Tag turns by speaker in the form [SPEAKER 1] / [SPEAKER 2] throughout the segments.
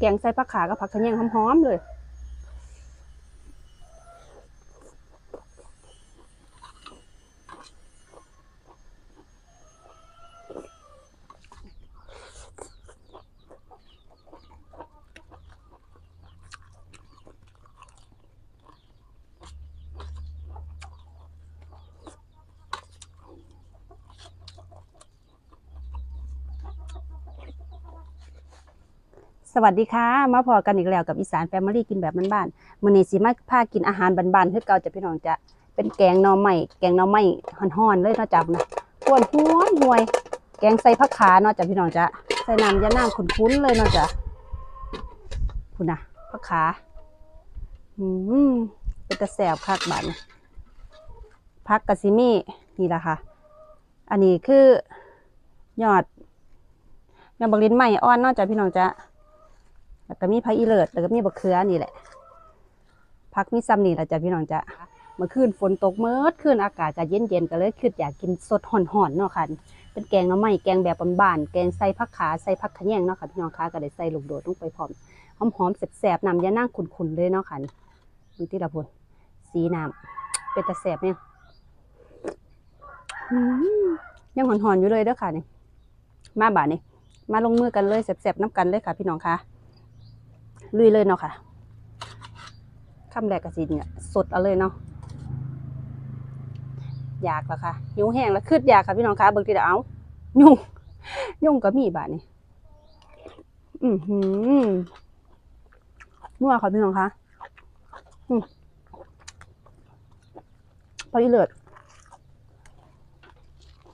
[SPEAKER 1] แกงใส่ผักขากับผักขะแยงหอมๆเลย สวัสดีค่ะ มาพอกันอีกแล้วกับอีสานแฟมิลี่กินแบบบ้านๆมื้อนี้สิมาพากินอาหารบ้านๆคือเก่าจะพี่น้องจะเป็นแกงหน่อไม้แกงหน่อไม้ฮ้อนๆเลยเนาะจ๊ะนะห้วนห้วยห่วย แกงใส่ผักขาเนาะจ้ะพี่น้องจะใส่น้ำยะนางขุนๆเลยเนาะจ้ะคุณน่ะผักขาอืมเป็นตะแสบคักบาดนี้ผักกะซิมี่นี่แหละค่ะ อันนี้คือยอดยอดบักลิ้นใหม่อ่อนเนาะจ้ะพี่น้องจ้ะ แล้วก็มีผักอีเลิศแล้วก็มีบักเขือนี่แหละผักมีซ้ำนี่แหละจ้ะพี่น้องจ้ะเมื่อคืนฝนตกเมื่อคืนอากาศก็เย็นๆก็เลยคิดอยากกินสดห่อนๆเนาะค่ะเป็นแกงน้ำไม้แกงแบบบ้านๆแกงใส่ผักขาใส่ผักขะแยงเนาะค่ะพี่น้องคะก็ได้ใส่ลูกโดดลงไปพร้อมหอมๆแสบๆน้ำยานั่งขุ่นๆเลยเนาะค่ะดูที่ละพนสีน้ำเป็นตะแสบเนี่ยยังห่อนๆอยู่เลยเด้อค่ะนี่มาบ่านี่มาลงมือกันเลยแสบๆน้ำกันเลยค่ะพี่น้องคะ ลุยเลยเนาะค่ะคำแรกกระสิเนี่ยสดเอาเลยเนาะอยากแล้วค่ะหิวแห้งแล้วคืดอยากค่ะพี่น้องคะเบิ่งทีเดียวเอายุ่งยุ่งก็มีบาดนี่อือหือนัวค่ะพี่น้องคะอืมพออีเลิศ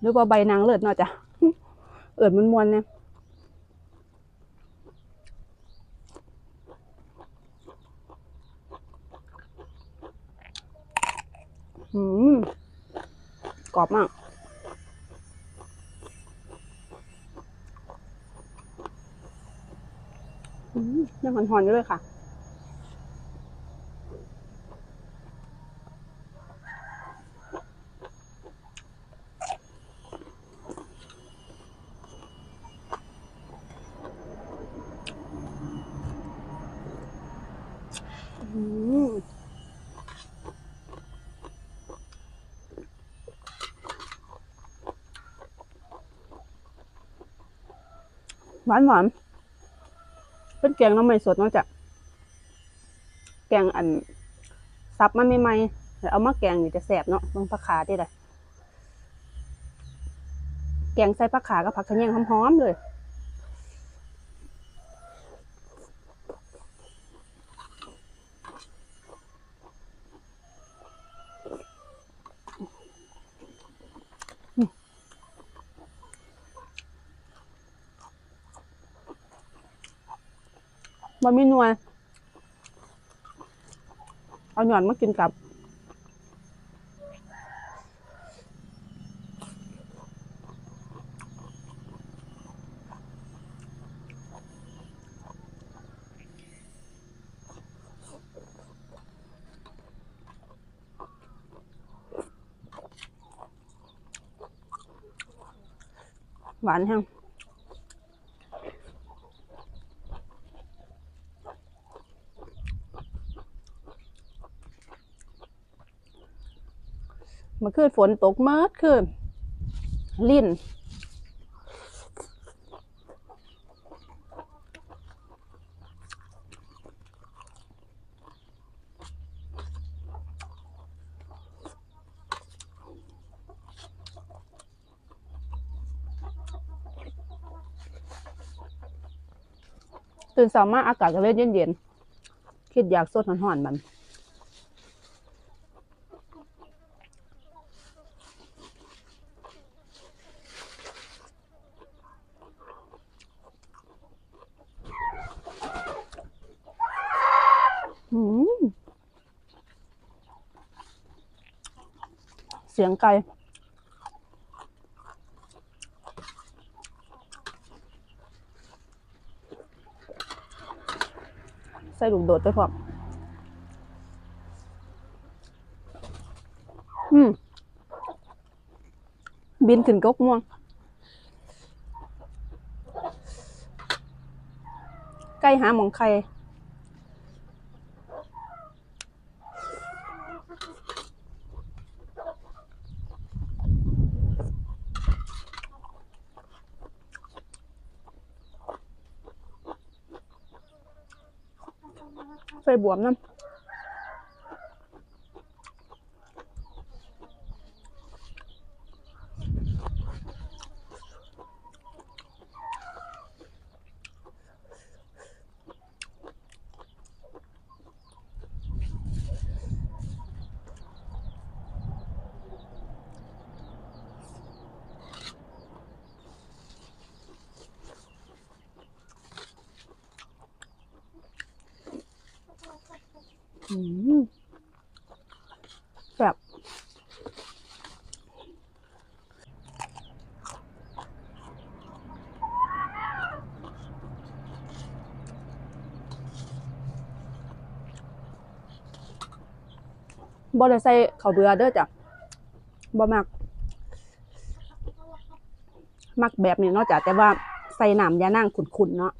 [SPEAKER 1] หรือว่าใบนางเลิศเนาะจ้ะเอิดมันมวนๆเนี่ย อืมกรอบมาก อืมยังหอนๆอยู่เลยค่ะ อืม หวานหวานเป็นแกงน้ำใหม่สดเนอกจากแกงอันซับมันใหม่ๆแล้วเอามาแกงนี่จะแสบเนาะลงผักขาได้เลยแกงใส่ผักขากับผักขะแยงหอมๆเลย บะหมี่นัวเอาหย่อนมากินกับหวานแห้ง เมื่อคืนฝนตกเมื่อคืนลิ่นตื่นเช้ามาอากาศก็เลยเย็นๆ คิดอยากสดหอนๆมัน อืมเสียงไก่ใส่ลูกโดดไปพร้อมอืม บินขึ้นกกม่วง ใกล้หาหมองไข่ ใส่บวมน้ำ อืมแบบ บ่ได้ใส่ข้าวเบื่อเด้อจ้ะบ่มัก มักแบบนี้เนาะจ้ะแต่ว่าใส่น้ำยานั่งขุนๆเนาะ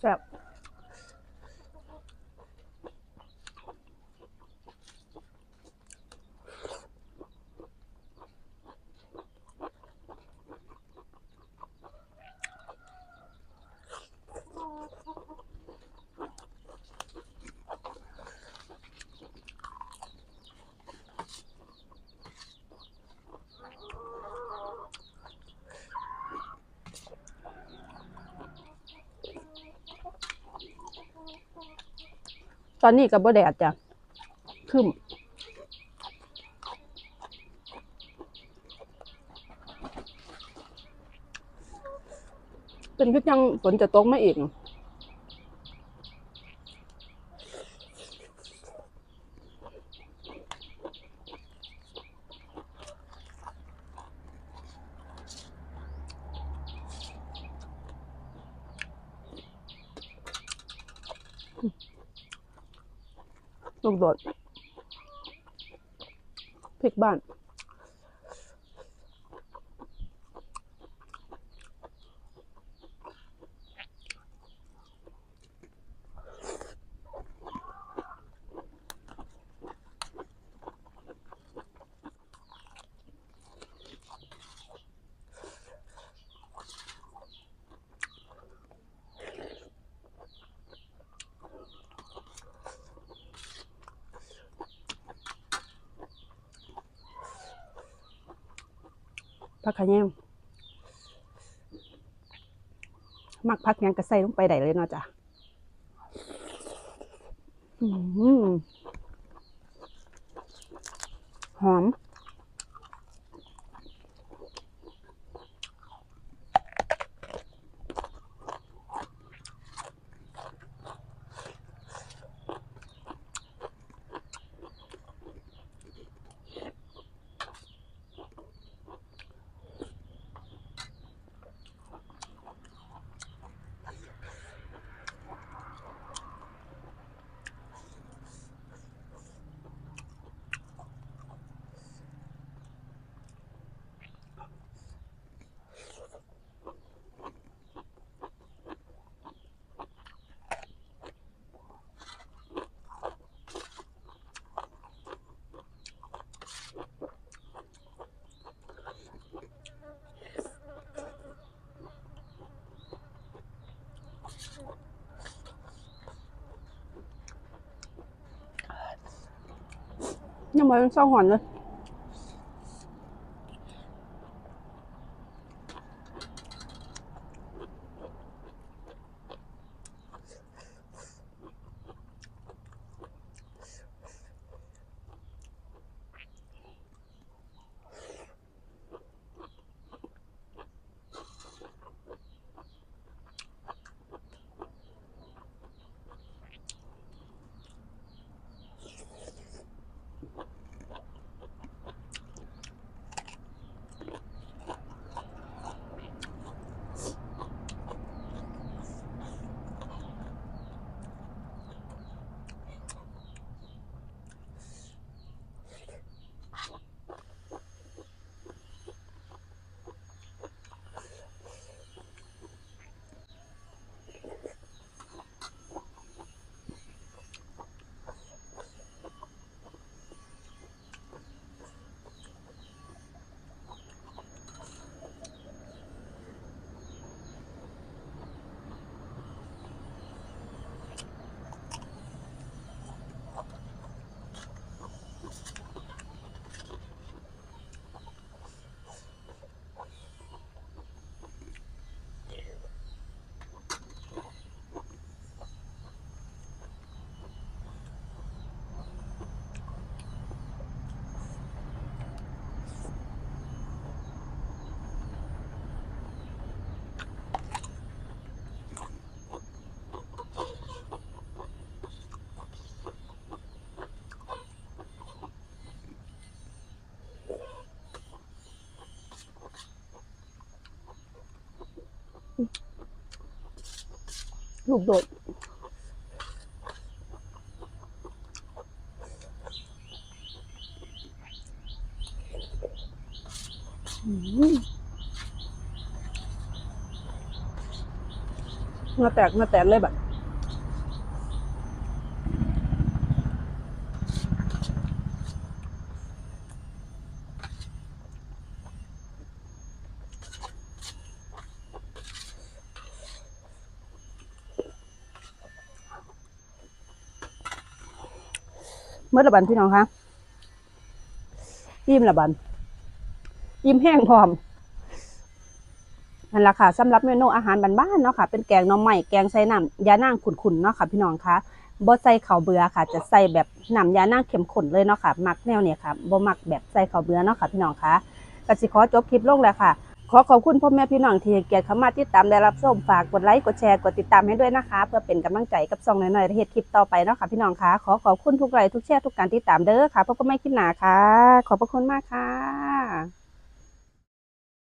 [SPEAKER 1] แซ่บ ตอนนี้กับบ่แดดจ้ะครึมเป็นก็ยังฝนจะตกมาอีก ลูกโดดพริกบ้าน ผักขะแยงมักพักยังกระใส่ลงไปได้เลยเนาะจ้ะหอม ยังไม่เลยลูกโดดมาแตกมาแตกเลยแบบ เมื่อละบันพี่น้องคะยิ้มละบันยิ้มแห้งพร้อมนั่นแหละค่ะสำหรับเมนูอาหารบ้านๆเนาะค่ะ เป็นแกงน่อไม้แกงใส่น้ำยานางขุ่นๆเนาะค่ะ พี่น้องคะบ่ใส่ข้าวเบื่อค่ะ จะใส่แบบน้ำยานางเข้มข้นเลยเนาะค่ะมักแนวเนี่ยค่ะบ่มักแบบใส่ข้าวเบื่อเนาะค่ะ พี่น้องคะก็สิขอจบคลิปลงแล้วค่ะ ขอขอบคุณพ่อแม่พี่น้องที่ให้เกียรติเข้ามาติดตามได้รับชมฝากกดไลค์กดแชร์กดติดตามให้ด้วยนะคะ เพื่อเป็นกำลังใจกับซองน้อยๆที่เฮ็ดคลิปต่อไปเนาะค่ะพี่น้องคะขอขอบคุณทุกไลค์ทุกแชร์ทุกการติดตามเด้อค่ะพบกันใหม่คลิปหน้าค่ะ ขอบพระคุณมากค่ะ